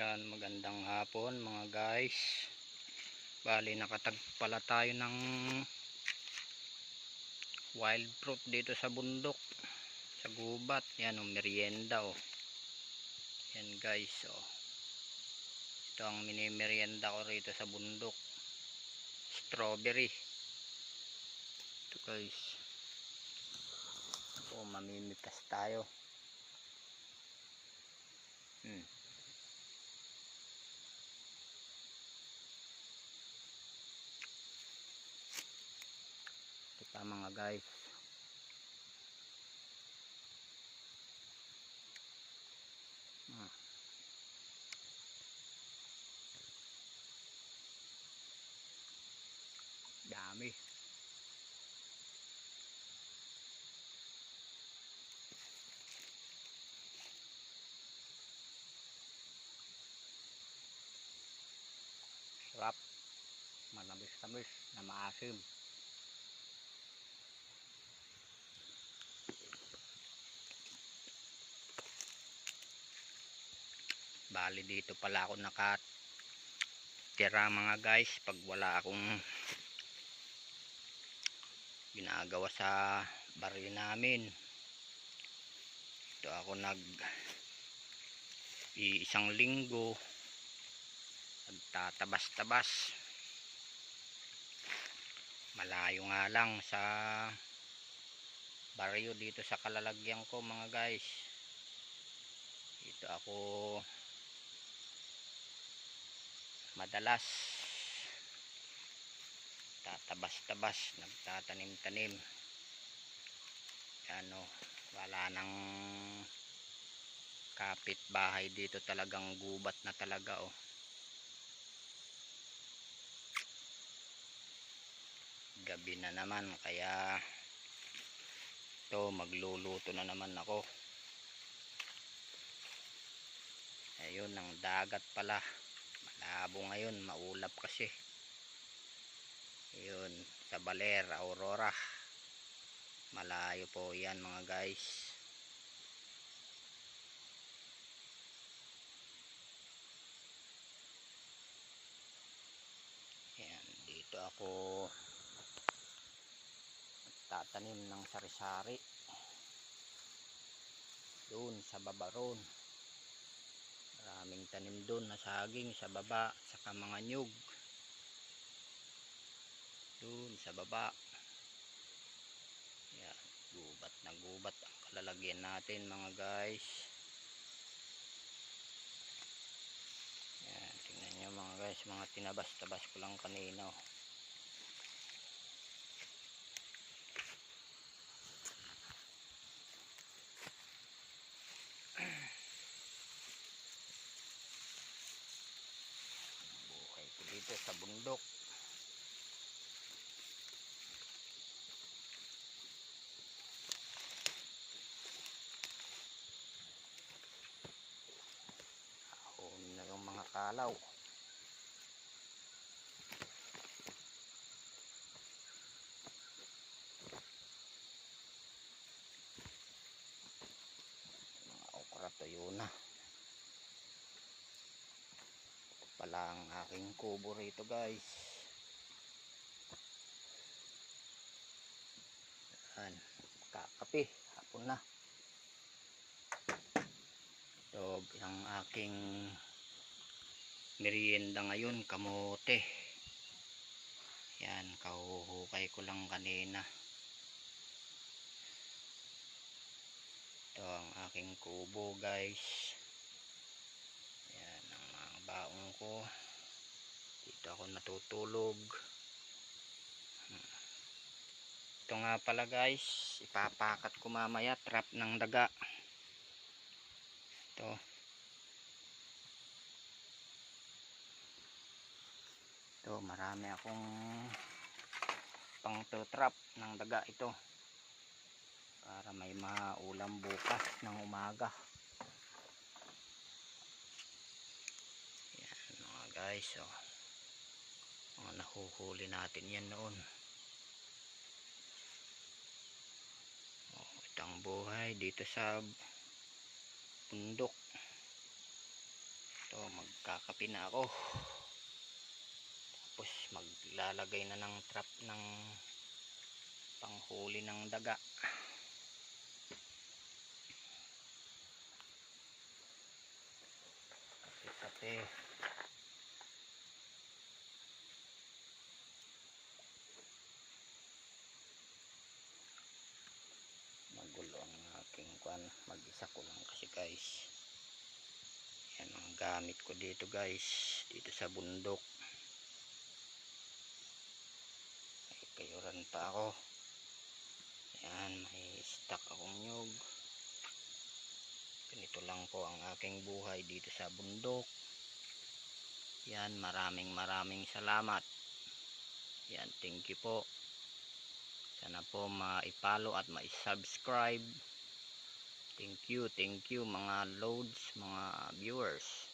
Yan, magandang hapon mga guys. Bali, nakatag pala tayo ng wild fruit dito sa bundok. Sa gubat. Yan, oh, merienda oh. Yan guys, oh. Ito ang mini merienda ko rito sa bundok. Strawberry. Ito guys. Oh, mamimitas tayo. Hmm. Pa mga guys. Ah. Dami. Sarap. Manamis-tamis na maasim. Bali dito pala ako nakatira mga guys pag wala akong ginagawa sa baryo namin. Ito ako nag isang linggo nagtatabas-tabas malayo nga lang sa baryo dito sa kalalagyan ko mga guys dito ako madalas. Tatabas-tabas nagtatanim-tanim. Ano wala nang kapit bahay dito talagang gubat na talaga oh. Gabi na naman kaya to magluluto na naman ako. Ayun ang dagat pala malabo ngayon maulap kasi. Ayun sa Baler Aurora. Malayo po yan mga guys. Yan dito ako tatanim ng sari-sari. Doon sa babaron maraming tanim doon na saging sa baba saka mga nyug. Doon sa baba. Yan gubat na gubat ang kalalagyan natin mga guys. Yan tingnan nyo mga guys mga tinabas-tabas ko lang kanina oh. Dito sa bundok. Ahon na yung mga kalaw mga okra tuyo na pala ang aking kubo rito guys. Yan kakape hapon na. Ito ang aking merienda ngayon kamote. Yan kahuhukay ko lang kanina. Ito ang aking kubo guys mga baong ko. Dito ako natutulog. Ito nga pala guys. Ipapakat ko mamaya trap ng daga. Ito. Ito marami akong pang trap ng daga ito. Para may maulam bukas ng umaga yan mga guys oh. mga nahuhuli natin yan noon. Oh, itang buhay dito sa bundok. Ito mag magkakape na ako. Tapos maglalagay na ng trap ng panghuli ng daga. Kape kape magulo ang aking kwan mag isa ko lang kasi guys gamit ko dito guys. Dito sa bundok. May kayuran pa ako. Yan may stock akong nyug. Ganito lang po ang aking buhay dito sa bundok. Yan maraming maraming salamat. Yan thank you po. Sana po maipalo at ma-subscribe thank you thank you mga loads mga viewers